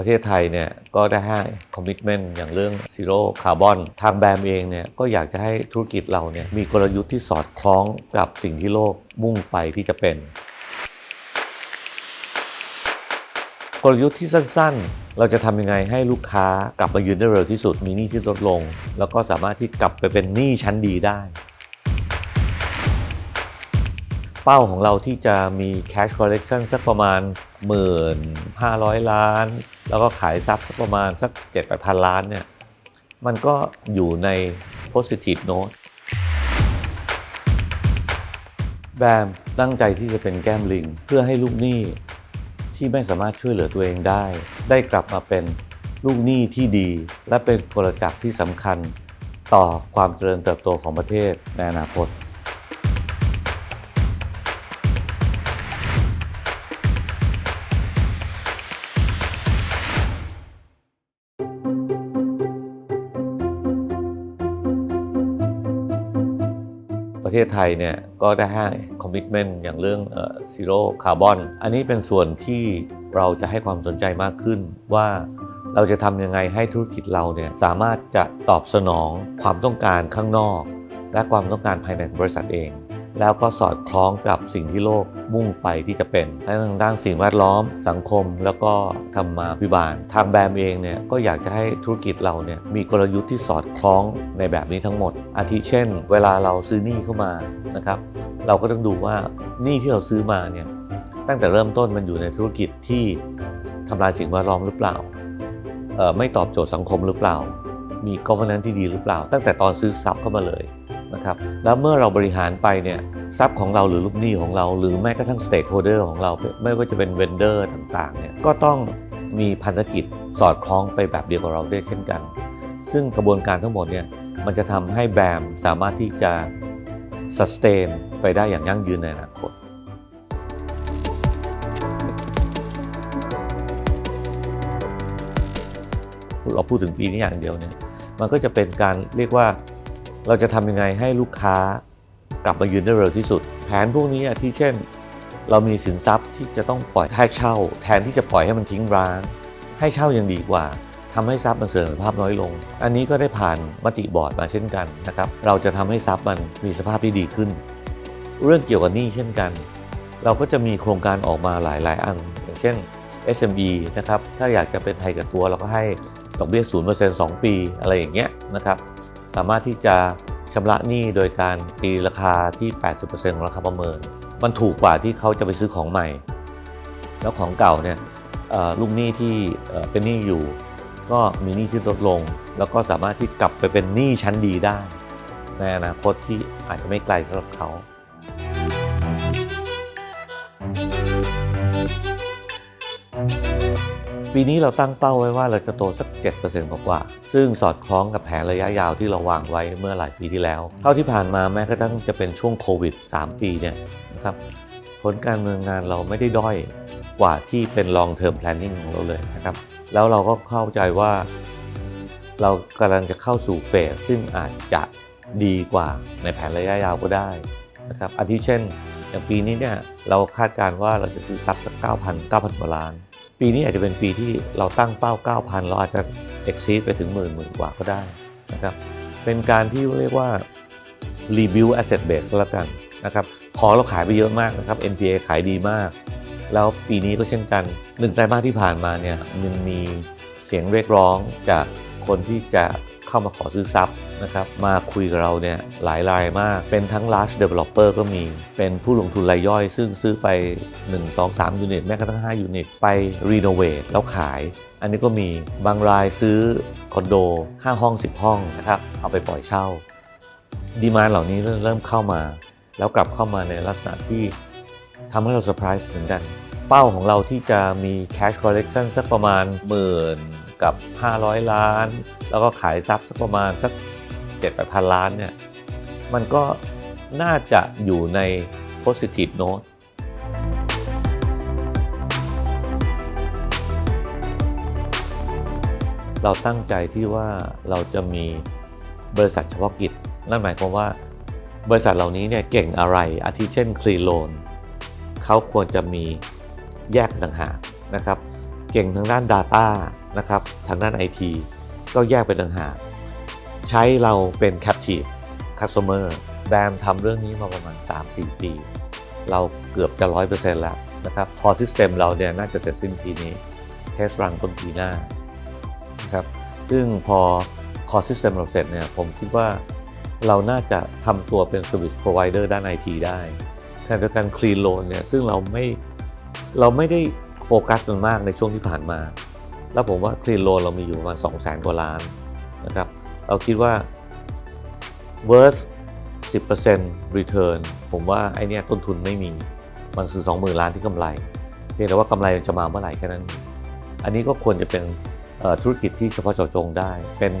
ประเทศไทยเนี่ยก็ได้ให้คอมมิชเมนต์อย่างเรื่องซีโร่คาร์บอนทางแบรนด์เองเนี่ยก็อยากจะให้ธุรกิจเราเนี่ยมีกลยุทธ์ที่สอดคล้องกับสิ่งที่โลกมุ่งไปที่จะเป็น กลยุทธ์ที่สั้นๆ เราจะทำยังไงให้ลูกค้ากลับมายืนได้เร็วที่สุดมีหนี้ที่ลดลง แล้วก็สามารถที่กลับไปเป็นหนี้ชั้นดีได้เป้าของเราที่จะมี cash collection สักประมาณ 1,500 ล้าน แล้วก็ขายทรัพย์ประมาณสัก7 8พันล้านเนี่ยมันก็อยู่ใน positive note แบมตั้งใจที่จะเป็นแก้มลิง เพื่อให้ลูกหนี้ที่ไม่สามารถช่วยเหลือตัวเองได้ ได้กลับมาเป็นลูกหนี้ที่ดี และเป็นกลจักรที่สำคัญต่อความเจริญเติบโตของประเทศในอนาคต ประเทศไทยเนี่ยก็ได้ให้คอมมิชเมนต์อย่างเรื่องซีโร่คาร์บอนอันนี้เป็นส่วนที่เราจะให้ความสนใจมากขึ้นว่าเราจะทำยังไงให้ธุรกิจเราเนี่ยสามารถจะตอบสนองความต้องการข้างนอก และความต้องการภายในบริษัทเอง แล้วก็สอดคล้องกับสิ่งที่โลกมุ่งไปที่จะเป็นทั้งทางด้านสิ่งแวดล้อมสังคม แล้วก็ธรรมาภิบาล ทางแบรนด์เองเนี่ยก็อยากจะให้ธุรกิจเราเนี่ยมีกลยุทธ์ที่สอดคล้องในแบบนี้ทั้งหมด อาทิเช่น เวลาเราซื้อหนี้เข้ามานะครับ เราก็ต้องดูว่าหนี้ที่เราซื้อมาเนี่ยตั้งแต่เริ่มต้นมันอยู่ในธุรกิจที่ทำลายสิ่งแวดล้อมหรือเปล่าไม่ตอบโจทย์สังคมหรือเปล่า มี governance ที่ดีหรือเปล่า ตั้งแต่ตอนซื้อทรัพย์เข้ามาเลย นะครับแล้วเมื่อเราบริหารไปเนี่ยทรัพย์ของเราหรือลูกหนี้ของเรา หรือแม้กระทั่ง stakeholder ของเราไม่ว่าจะเป็น vendor ต่างๆเนี่ยก็ต้องมีพันธกิจสอดคล้องไปแบบเดียวกับเราด้วยเช่นกัน ซึ่งกระบวนการทั้งหมดเนี่ยมันจะทำให้แบรนด์สามารถที่จะ sustain ไปได้อย่างยั่งยืนในอนาคตเราพูดถึงปีนี้อย่างเดียวเนี่ยมันก็จะเป็นการเรียกว่า เราจะทำยังไงให้ลูกค้ากลับมายืนได้เร็วที่สุด แผนพวกนี้ที่เช่น เรามีสินทรัพย์ที่จะต้องปล่อยให้เช่า แทนที่จะปล่อยให้มันทิ้งร้าง ให้เช่ายังดีกว่าทำให้ทรัพย์มันเสื่อมสภาพน้อยลง อันนี้ก็ได้ผ่านมติบอร์ดมาเช่นกันนะครับเราจะทำให้ทรัพย์มันมีสภาพที่ดีขึ้น เรื่องเกี่ยวกับหนี้เช่นกัน เราก็จะมีโครงการออกมาหลาย ๆ อัน อย่างเช่น SME นะครับถ้าอยากจะเป็นไทยกับตัวเราก็ให้ดอกเบี้ย0% 2 ปีอะไรอย่างเงี้ยนะครับ สามารถที่จะชำระหนี้โดยการตีราคาที่ 80%ของราคาประเมิน มันถูกกว่าที่เขาจะไปซื้อของใหม่ แล้วของเก่าเนี่ยลูกหนี้ที่เป็นหนี้อยู่ ก็มีหนี้ที่ลดลง แล้วก็สามารถที่กลับไปเป็นหนี้ชั้นดีได้ในอนาคตที่อาจจะไม่ไกลสำหรับเขา ปีนี้เราตั้งเป้าไว้ว่าเราจะโตสัก 7%กว่าๆซึ่งสอดคล้องกับแผนระยะยาวที่เราวางไว้เมื่อหลายปีที่แล้ว เท่าที่ผ่านมาแม้กระทั่งจะเป็นช่วงโควิด 3 ปีเนี่ยนะครับผลการเนินงงานเราไม่ได้ด้อยกว่าที่เป็น long term planning ของเราเลยนะครับ แล้วเราก็เข้าใจว่า เรากำลังจะเข้าสู่เฟสซึ่งอาจจะดีกว่าในแผนระยะยาวก็ได้นะครับอาทิเช่นอย่างปีนี้เนี่ยเราคาดการณ์ว่าเราจะซื้อทรัพย์สัก9,000 9,000กว่าล้าน ปีนี้อาจจะเป็นปีที่เราตั้งเป้า 9,000 เราอาจจะ exceed ไปถึงหมื่นหมื่นกว่าก็ได้นะครับ เป็นการที่เรียกว่า rebuild asset base แล้วกันนะครับ ของเราขายไปเยอะมากนะครับ NPA ขายดีมาก แล้วปีนี้ก็เช่นกันหนึ่งไตรมาสที่ผ่านมาเนี่ยมันมีเสียงเรียกร้องจากคนที่จะ เข้ามาขอซื้อทรัพย์นะครับมาคุยกับเราเนี่ยหลายรายมาก เป็นทั้ง large developer ก็มี เป็นผู้ลงทุนรายย่อยซึ่งซื้อไป 1 2 3ยูนิตแม้กระทั่ง5ยูนิตไป renovate แล้วขาย อันนี้ก็มีบางรายซื้อคอนโด 5 ห้อง 10 ห้องนะครับเอาไปปล่อยเช่า ดีมานเหล่านี้เริ่มเข้ามา แล้วกลับเข้ามาในลักษณะที่ทำให้เราเซอร์ไพรส์เหมือนกัน เป้าของเราที่จะมี cash collection สักประมาณหมื่น กับ 500 ล้าน แล้วก็ขายทรัพย์สักประมาณสัก7 8พันล้านเนี่ยมันก็น่าจะอยู่ใน positive note เราตั้งใจที่ว่าเราจะมีบริษัทเฉพาะกิจ นั่นหมายความว่า บริษัทเหล่านี้เนี่ยเก่งอะไร อาทิเช่นคลีโลนเขาควรจะมีแยกต่างหากนะครับ เก่งทางด้าน Data นะครับทางด้าน IT ก็แยกเป็นต่างหากใช้เราเป็น Captive Customer แบมทำเรื่องนี้มาประมาณ 3-4 ปี เราเกือบจะ 100%แล้วนะครับ Core System เราเนี่ยน่าจะเสร็จสิ้นปีนี้ Test Run ต้นปีหน้านะครับซึ่งพอ Core System เราเสร็จเนี่ยผมคิดว่าเราน่าจะทำตัวเป็น Service Provider ด้าน IT ได้ขณะเดียกัน Clean Loan เนี่ยซึ่งเราไม่เราไม่ได้ โฟกัสมันมากในช่วงที่ผ่านมา แล้วผมว่า Clean Loan เรามีอยู่ประมาณ 2 0 0 0 0 0กว่าล้านนะครับ เราคิดว่า worst 10% return ผมว่าไอเนี้ยต้นทุนไม่มี มันคือ 20,000 ล้านที่กำไร เพียงแต่ว่ากำไรมันจะมาเมื่อไหร่แค่นั้นเองอันนี้ก็ควรจะเป็นธุรกิจที่เฉพาะเจาะจงได้ เป็น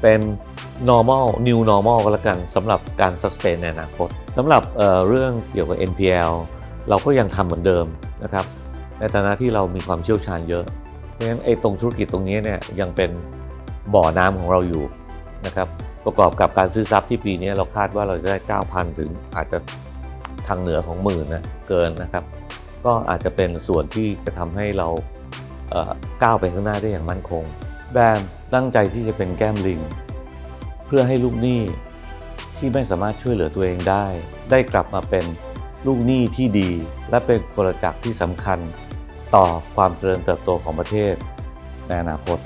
เป็น normal new normal ก็แล้วกันสำหรับการ sustain ในอนาคตสำหรับเเรื่องเกี่ยวกับ NPL เราก็ยังทำเหมือนเดิมนะครับ ในฐานะที่เรามีความเชี่ยวชาญเยอะเพราะฉะนั้นไอ้ตรงธุรกิจตรงนี้เนี่ยยังเป็นบ่อน้ำของเราอยู่นะครับประกอบกับการซื้อทรัพย์ที่ปีนี้เราคาดว่าเราจะได้ 9,000 ถึงอาจจะทางเหนือของหมื่นนะเกินนะครับ ก็อาจจะเป็นส่วนที่จะทำให้เราเก้าวไปข้างหน้าได้อย่างมั่นคง แบรนตั้งใจที่จะเป็นแก้มลิง เพื่อให้ลูกหนี้ที่ไม่สามารถช่วยเหลือตัวเองได้ ได้กลับมาเป็นลูกหนี้ที่ดี และเป็นกลจักรที่สำคัญ ต่อความเจริญเติบโตของประเทศในอนาคต